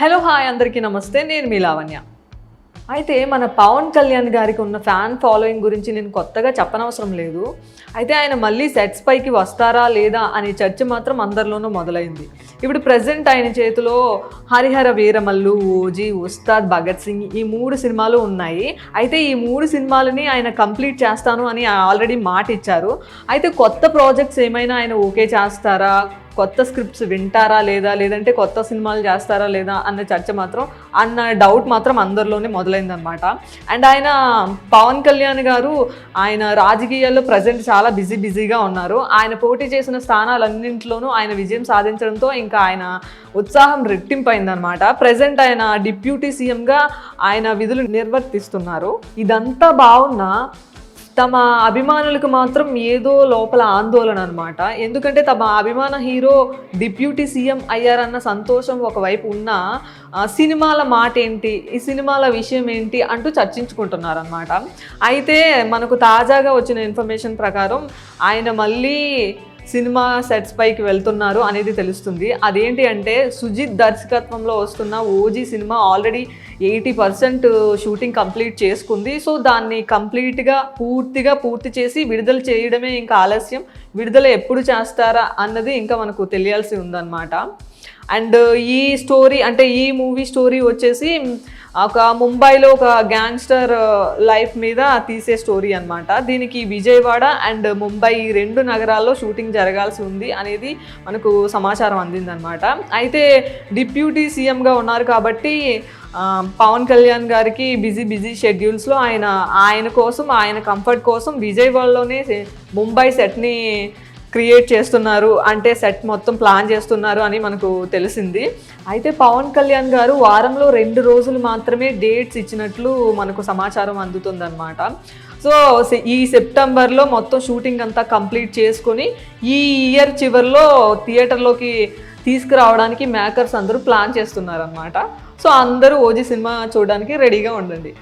Hello hi అందరికీ నమస్తే. నేను మీ లావణ్య. అయితే మన పవన్ కళ్యాణ్ గారికి ఉన్న ఫ్యాన్ ఫాలోయింగ్ గురించి నేను కొత్తగా చెప్పనవసరం లేదు. అయితే ఆయన మళ్ళీ సెట్స్ పైకి వస్తారా లేదా అనే చర్చ మాత్రం అందరిలోనూ మొదలైంది. ఇప్పుడు ప్రజెంట్ ఆయన చేతిలో హరిహర వీరమల్లు ఓజీ ఉస్తాద్ భగత్ సింగ్ ఈ మూడు సినిమాలు ఉన్నాయి. అయితే ఈ మూడు సినిమాలని ఆయన కంప్లీట్ చేస్తాను అని ఆల్రెడీ మాట ఇచ్చారు అయితే కొత్త ప్రాజెక్ట్స్ ఏమైనా ఆయన ఓకే చేస్తారా? కొత్త స్క్రిప్ట్స్ వింటారా లేదా లేదంటే కొత్త సినిమాలు చేస్తారా లేదా అన్న చర్చ మాత్రం అన్న డౌట్ మాత్రం అందరిలోనే మొదలైందనమాట అండ్ ఆయన పవన్ కళ్యాణ్ గారు ఆయన రాజకీయాల్లో ప్రజెంట్ చాలా బిజీ బిజీగా ఉన్నారు. ఆయన పోటీ చేసిన స్థానాలన్నింటిలోనూ ఆయన విజయం సాధించడంతో ఇంకా ఆయన ఉత్సాహం రెట్టింపైందనమాట ప్రజెంట్ ఆయన డిప్యూటీ సీఎంగా ఆయన విధులు నిర్వర్తిస్తున్నారు. ఇదంతా బాగున్నా తమ అభిమానులకు మాత్రం ఏదో లోపల ఆందోళన అనమాట ఎందుకంటే తమ అభిమాన హీరో డిప్యూటీ సీఎం అయ్యారన్న సంతోషం ఒకవైపు ఉన్న సినిమాల మాట ఏంటి ఈ సినిమాల విషయం ఏంటి అంటూ చర్చించుకుంటున్నారనమాట అయితే మనకు తాజాగా వచ్చిన ఇన్ఫర్మేషన్ ప్రకారం ఆయన మళ్ళీ సినిమా సెట్స్ పైకి వెళ్తున్నారు అనేది తెలుస్తుంది. అదేంటి అంటే సుజిత్ దర్శకత్వంలో వస్తున్న OG cinema already eighty percent shooting complete చేసుకుంది. సో దాన్ని కంప్లీట్గా పూర్తిగా పూర్తి చేసి విడుదల చేయడమే ఇంకా ఆలస్యం. విడుదల ఎప్పుడు చేస్తారా అన్నది ఇంకా మనకు తెలియాల్సి ఉందన్నమాట. అండ్ ఈ స్టోరీ అంటే ఈ మూవీ స్టోరీ వచ్చేసి ఒక ముంబైలో ఒక గ్యాంగ్స్టర్ లైఫ్ మీద తీసే స్టోరీ అనమాట దీనికి విజయవాడ అండ్ ముంబై ఈ రెండు నగరాల్లో షూటింగ్ జరగాల్సి ఉంది అనేది మనకు సమాచారం అందిందనమాట అయితే డిప్యూటీ సీఎంగా ఉన్నారు కాబట్టి పవన్ కళ్యాణ్ గారికి బిజీ బిజీ షెడ్యూల్స్లో ఆయన ఆయన కోసం ఆయన కంఫర్ట్ కోసం విజయవాడలోనే ముంబై సెట్ని క్రియేట్ చేస్తున్నారు. అంటే సెట్ మొత్తం ప్లాన్ చేస్తున్నారు అని మనకు తెలిసింది. అయితే పవన్ కళ్యాణ్ గారు వారంలో రెండు రోజులు మాత్రమే డేట్స్ ఇచ్చినట్లు మనకు సమాచారం అందుతుందన్నమాట. సో ఈ సెప్టెంబర్లో మొత్తం షూటింగ్ అంతా కంప్లీట్ చేసుకొని ఈ ఇయర్ చివరిలో థియేటర్లోకి తీసుకురావడానికి మేకర్స్ అందరూ ప్లాన్ చేస్తున్నారన్నమాట. సో అందరూ ఓజీ సినిమా చూడడానికి రెడీగా ఉండండి.